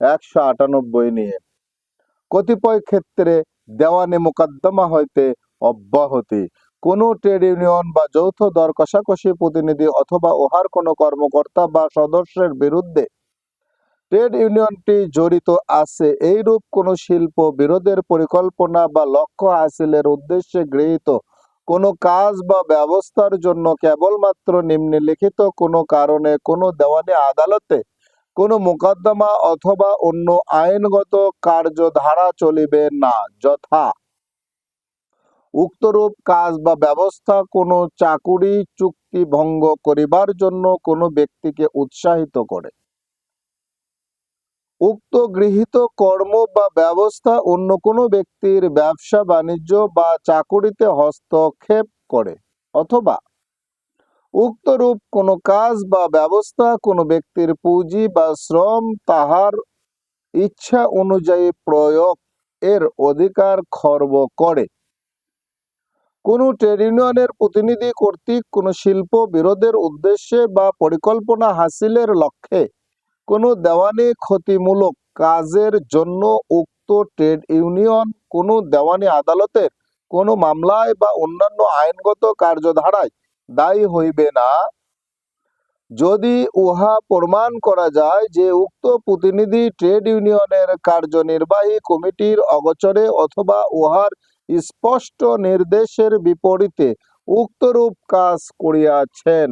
একশো আটানব্বই নিয়ে। কতিপয় ক্ষেত্রে দেওয়ানি মোকদ্দমা হইতে অব্যাহতি। কোনো ট্রেড ইউনিয়ন বা যৌথ দর কষাকষি প্রতিনিধি অথবা উহার কোনো কর্মকর্তা বা সদস্যের বিরুদ্ধে ট্রেড ইউনিয়নটি জড়িত আছে, এইরূপ কোনো শিল্প বিরোধের পরিকল্পনা বা লক্ষ্য হাসিলের উদ্দেশ্যে গৃহীত। কোনো কাজ বা ব্যবস্থার জন্য কেবলমাত্র নিম্নলিখিত কোনো কারণে কোনো দেওয়ানি আদালতে কোনো মোকদ্দমা অথবা অন্য আইনগত কার্যধারা চলিবে না, যথা উক্তরূপ কাজ বা ব্যবস্থা কোনো চাকুরি চুক্তি ভঙ্গ করিবার জন্য কোনো ব্যক্তিকে উৎসাহিত করে। উক্ত গৃহীত কর্ম বা ব্যবস্থা অন্য কোনো ব্যক্তির ব্যবসা বাণিজ্য বা চাকুরিতে হস্তক্ষেপ করে, অথবা উক্তরূপ কোনো কাজ বা ব্যবস্থা কোনো ব্যক্তির পুঁজি বা শ্রম তাহার ইচ্ছা অনুযায়ী প্রয়োগ এর অধিকার খর্ব করে। কোনো ট্রেড ইউনিয়নের প্রতিনিধি কর্তৃক কোনো শিল্প বিরোধের উদ্দেশ্যে বা পরিকল্পনা হাসিলের লক্ষ্যে কোনো দেওয়ানি ক্ষতিমূলক কাজের জন্য উক্ত ট্রেড ইউনিয়ন কোনো দেওয়ানি আদালতের কোনো মামলায় বা অন্যান্য আইনগত কার্যধারায় দায়ী হইবে না। যদি উহা প্রমাণ করা যায় যে উক্ত প্রতিনিধি ট্রেড ইউনিয়নের কার্যনির্বাহী কমিটির অগোচরে অথবা উহার স্পষ্ট নির্দেশের বিপরীতে উক্তরূপ কাজ করিয়াছেন,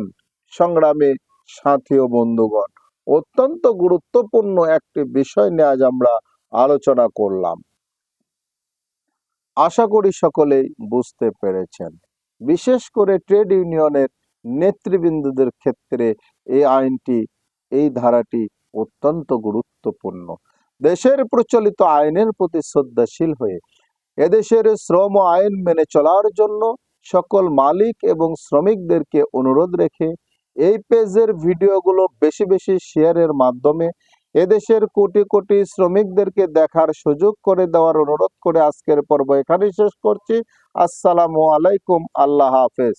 সংগ্রামে সাথী বন্ধুগণ। অত্যন্ত গুরুত্বপূর্ণ একটি বিষয় নিয়ে আজ আমরা আলোচনা করলাম। আশা করি সকলেই বুঝতে পেরেছেন। বিশেষ করে ট্রেড ইউনিয়নের নেতৃবৃন্দদের ক্ষেত্রে এই আইনটি, এই ধারাটি অত্যন্ত গুরুত্বপূর্ণ। দেশের প্রচলিত আইনের প্রতি শ্রদ্ধাশীল হয়ে, এদেশের শ্রম আইন মেনে চলার জন্য সকল মালিক এবং শ্রমিকদেরকে অনুরোধ রেখে এই পেজের ভিডিওগুলো বেশি বেশি শেয়ারের মাধ্যমে এদেশের কোটি কোটি শ্রমিকদেরকে দেখার সুযোগ করে দেওয়ার অনুরোধ করে আজকের পর্ব এখানেই শেষ করছি। আসসালামু আলাইকুম, আল্লাহ হাফেজ।